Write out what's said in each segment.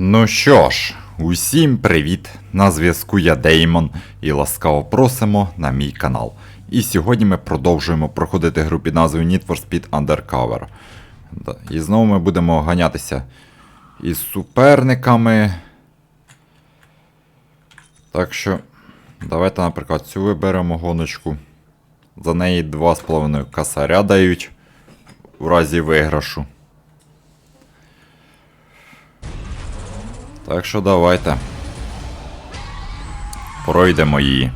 Ну що ж, усім привіт! На зв'язку я Деймон і ласкаво просимо на мій канал. І сьогодні ми продовжуємо проходити гру під назвою Need for Speed Undercover. І знову ми будемо ганятися із суперниками. Так що, давайте, наприклад, цю виберемо гоночку. За неї 2,5 косаря дають в разі виграшу. Так що давайте. Пройдемо її.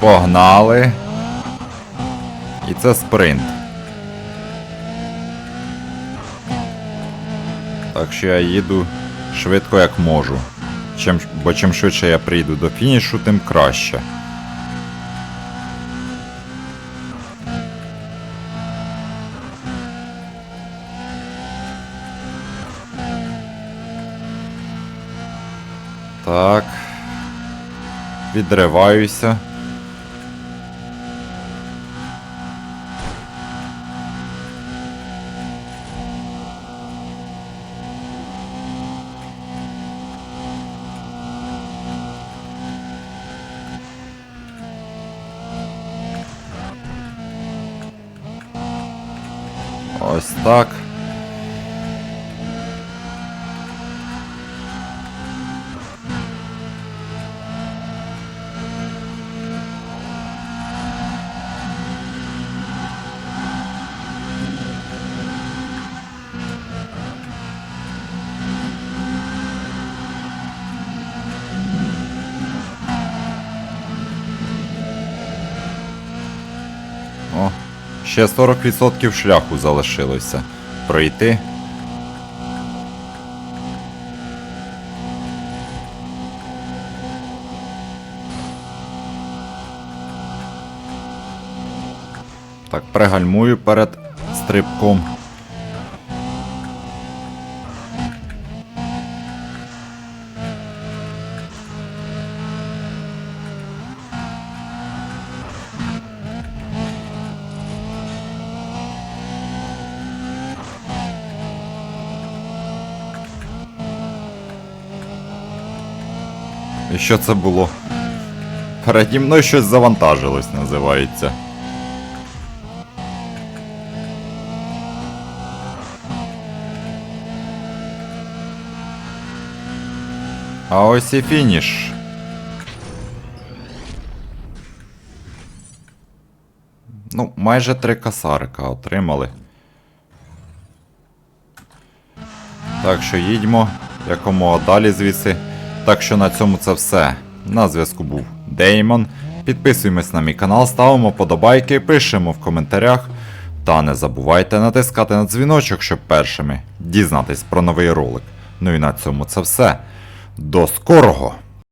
Погнали. І це спринт. Так що я їду швидко як можу. Чим, бо чим швидше я прийду до фінішу, тим краще. Так. Відриваюся. Ось так. Ще 40% шляху залишилося пройти. Так, пригальмую перед стрибком. І що це було? Переді мною щось завантажилось, називається. А ось і фініш. Ну, майже три касарика отримали. Так що їдьмо якомога далі звідси. Так що на цьому це все. На зв'язку був Деймон. Підписуємось на мій канал, ставимо подобайки, пишемо в коментарях. Та не забувайте натискати на дзвіночок, щоб першими дізнатись про новий ролик. Ну і на цьому це все. До скорого!